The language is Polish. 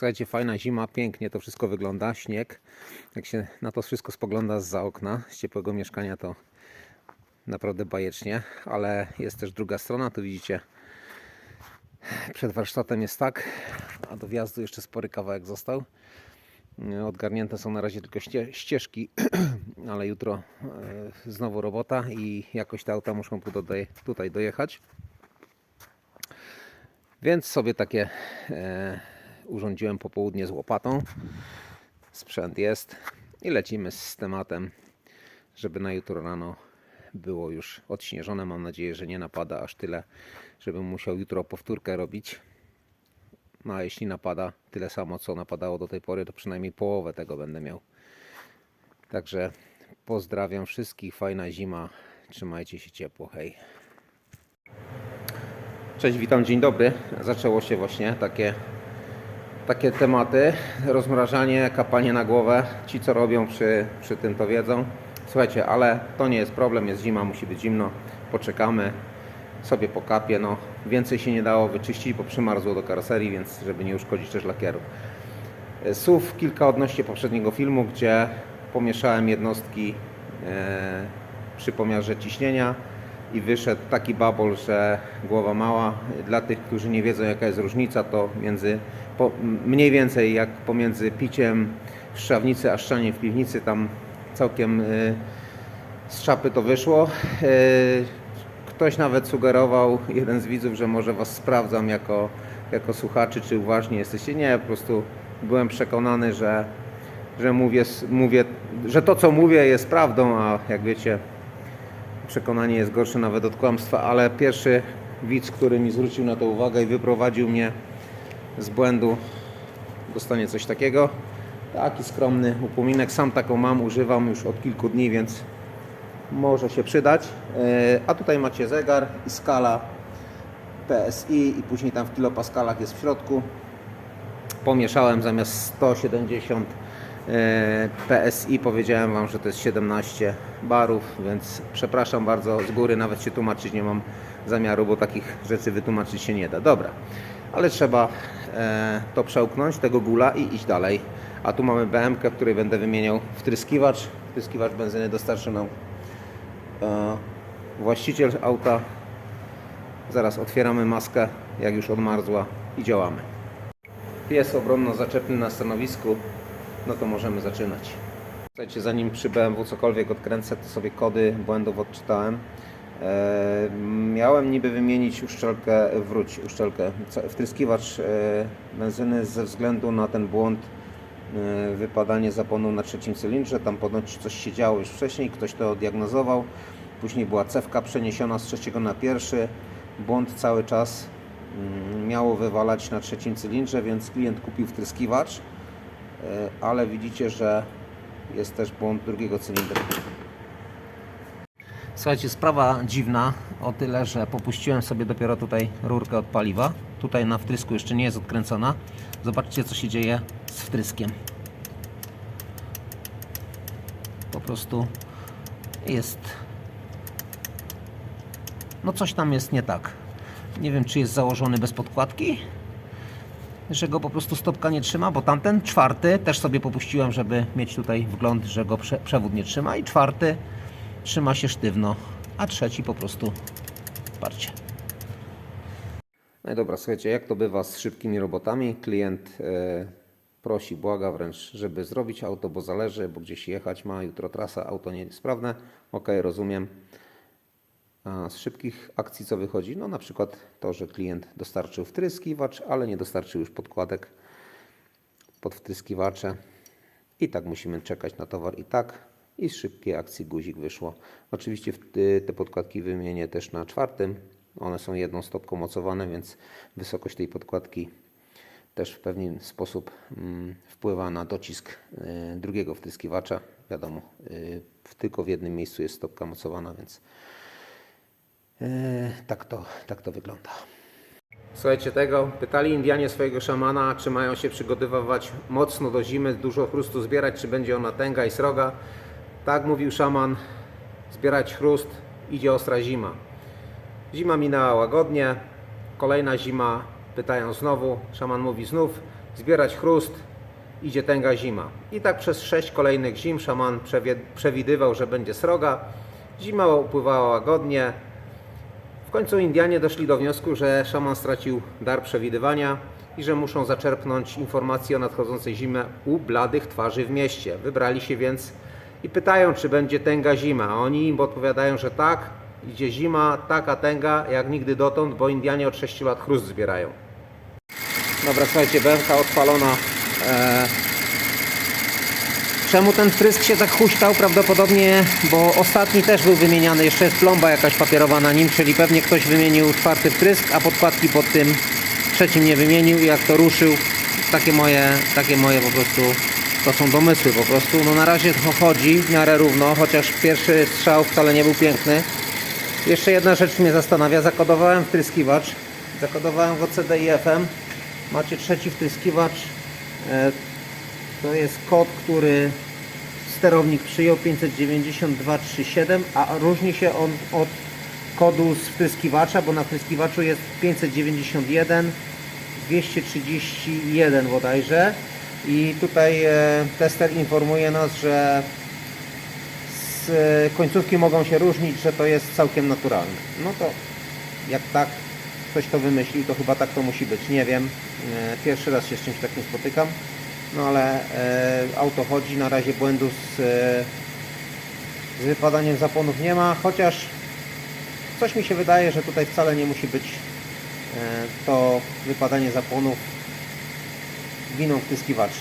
Słuchajcie, fajna zima, pięknie to wszystko wygląda, śnieg. Jak się na to wszystko spogląda z okna, z ciepłego mieszkania, to naprawdę bajecznie, ale jest też druga strona, tu widzicie, przed warsztatem jest tak, a do wjazdu jeszcze spory kawałek został. Odgarnięte są na razie tylko ście- ścieżki, ale jutro e, znowu robota i jakoś te auta muszą tu tutaj dojechać. Więc sobie takie e, urządziłem popołudnie z łopatą. Sprzęt jest i lecimy z tematem, żeby na jutro rano było już odśnieżone. Mam nadzieję, że nie napada aż tyle, żebym musiał jutro powtórkę robić. No a jeśli napada tyle samo, co napadało do tej pory, to przynajmniej połowę tego będę miał. Także pozdrawiam wszystkich, fajna zima, trzymajcie się ciepło, hej. Cześć, witam, dzień dobry. Zaczęło się właśnie takie, takie tematy, rozmrażanie, kapanie na głowę. Ci co robią przy, przy tym to wiedzą. Słuchajcie, ale to nie jest problem, jest zima, musi być zimno, poczekamy, sobie pokapię, no więcej się nie dało wyczyścić, bo przymarzło do karoserii, więc żeby nie uszkodzić też lakieru. Słów kilka odnośnie poprzedniego filmu, gdzie pomieszałem jednostki e, przy pomiarze ciśnienia i wyszedł taki babol, że głowa mała. Dla tych, którzy nie wiedzą jaka jest różnica, to między po, mniej więcej jak pomiędzy piciem w szczawnicy a szczaniem w piwnicy, tam całkiem e, z szapy to wyszło. E, Ktoś nawet sugerował, jeden z widzów, że może Was sprawdzam jako, jako słuchaczy, czy uważnie jesteście. Nie, po prostu byłem przekonany, że, że mówię, mówię, że to co mówię jest prawdą, a jak wiecie, przekonanie jest gorsze nawet od kłamstwa, ale pierwszy widz, który mi zwrócił na to uwagę i wyprowadził mnie z błędu, dostanie coś takiego. Taki skromny upominek, sam taką mam, używam już od kilku dni, więc może się przydać. E, A tutaj macie zegar i skala PSI i później tam w kilopaskalach jest w środku. Pomieszałem zamiast 170 e, PSI, powiedziałem Wam, że to jest 17 barów, więc przepraszam bardzo z góry, nawet się tłumaczyć nie mam zamiaru, bo takich rzeczy wytłumaczyć się nie da. Dobra, ale trzeba e, to przełknąć, tego gula i iść dalej. A tu mamy BMK, w której będę wymieniał wtryskiwacz. Wtryskiwacz benzyny dostarczy nam e, właściciel auta. Zaraz otwieramy maskę, jak już odmarzła i działamy. Pies obronno-zaczepny na stanowisku, no to możemy zaczynać. Słuchajcie, zanim przy BMW cokolwiek odkręcę, to sobie kody błędów odczytałem. E, miałem niby wymienić uszczelkę, wróć uszczelkę, wtryskiwacz e, benzyny ze względu na ten błąd e, wypadanie zaponu na trzecim cylindrze. Tam ponoć coś się działo już wcześniej, ktoś to diagnozował. Później była cewka przeniesiona z trzeciego na pierwszy. Błąd cały czas mm, miało wywalać na trzecim cylindrze, więc klient kupił wtryskiwacz, ale widzicie, że jest też błąd drugiego cylindra. Słuchajcie, sprawa dziwna o tyle, że popuściłem sobie dopiero tutaj rurkę od paliwa. Tutaj na wtrysku jeszcze nie jest odkręcona. Zobaczcie, co się dzieje z wtryskiem. Po prostu jest. No, coś tam jest nie tak. Nie wiem, czy jest założony bez podkładki, że go po prostu stopka nie trzyma, bo tamten czwarty też sobie popuściłem, żeby mieć tutaj wgląd, że go prze, przewód nie trzyma i czwarty trzyma się sztywno, a trzeci po prostu parcie. No i dobra, słuchajcie, jak to bywa z szybkimi robotami, klient e, prosi, błaga wręcz, żeby zrobić auto, bo zależy, bo gdzieś jechać ma, jutro trasa, auto nie jest sprawne, ok, rozumiem. Z szybkich akcji co wychodzi? No na przykład to, że klient dostarczył wtryskiwacz, ale nie dostarczył już podkładek pod wtryskiwacze. I tak musimy czekać na towar i tak. I z szybkiej akcji guzik wyszło. Oczywiście te podkładki wymienię też na czwartym. One są jedną stopką mocowane, więc wysokość tej podkładki też w pewien sposób mm, wpływa na docisk y, drugiego wtryskiwacza. Wiadomo, y, tylko w jednym miejscu jest stopka mocowana, więc tak, to, tak to wygląda. Słuchajcie tego, pytali Indianie swojego szamana, czy mają się przygotowywać mocno do zimy, dużo chrustu zbierać, czy będzie ona tęga i sroga. Tak mówił szaman, zbierać chrust, idzie ostra zima. Zima minęła łagodnie, kolejna zima, pytają znowu, szaman mówi znów, zbierać chrust, idzie tęga zima. I tak przez sześć kolejnych zim szaman przewidywał, że będzie sroga. Zima upływała łagodnie. W końcu Indianie doszli do wniosku, że szaman stracił dar przewidywania i że muszą zaczerpnąć informacje o nadchodzącej zimie u bladych twarzy w mieście. Wybrali się więc i pytają, czy będzie tęga zima. A oni im odpowiadają, że tak, idzie zima, taka tęga jak nigdy dotąd, bo Indianie od 6 lat chrust zbierają. Dobra, słuchajcie, bęka odpalona. E, Czemu ten wtrysk się tak huśtał? Prawdopodobnie, bo ostatni też był wymieniany, jeszcze jest plomba jakaś papierowa na nim, czyli pewnie ktoś wymienił czwarty wtrysk, a podkładki pod tym trzecim nie wymienił i jak to ruszył, takie moje, takie moje po prostu, to są domysły po prostu. No na razie to chodzi w miarę równo, chociaż pierwszy strzał wcale nie był piękny. Jeszcze jedna rzecz mnie zastanawia, zakodowałem wtryskiwacz, zakodowałem go CDI-FM, macie trzeci wtryskiwacz, e, to jest kod, który sterownik przyjął 59237, a różni się on od kodu z wtryskiwacza, bo na wtryskiwaczu jest 591 231 bodajże i tutaj e, tester informuje nas, że z e, końcówki mogą się różnić, że to jest całkiem naturalne. No to jak tak ktoś to wymyślił, to chyba tak to musi być. Nie wiem. E, Pierwszy raz się z czymś takim spotykam. No ale e, auto chodzi, na razie błędu z, e, z wypadaniem zaponów nie ma, chociaż coś mi się wydaje, że tutaj wcale nie musi być e, to wypadanie zaponów winą wtyskiwaczy.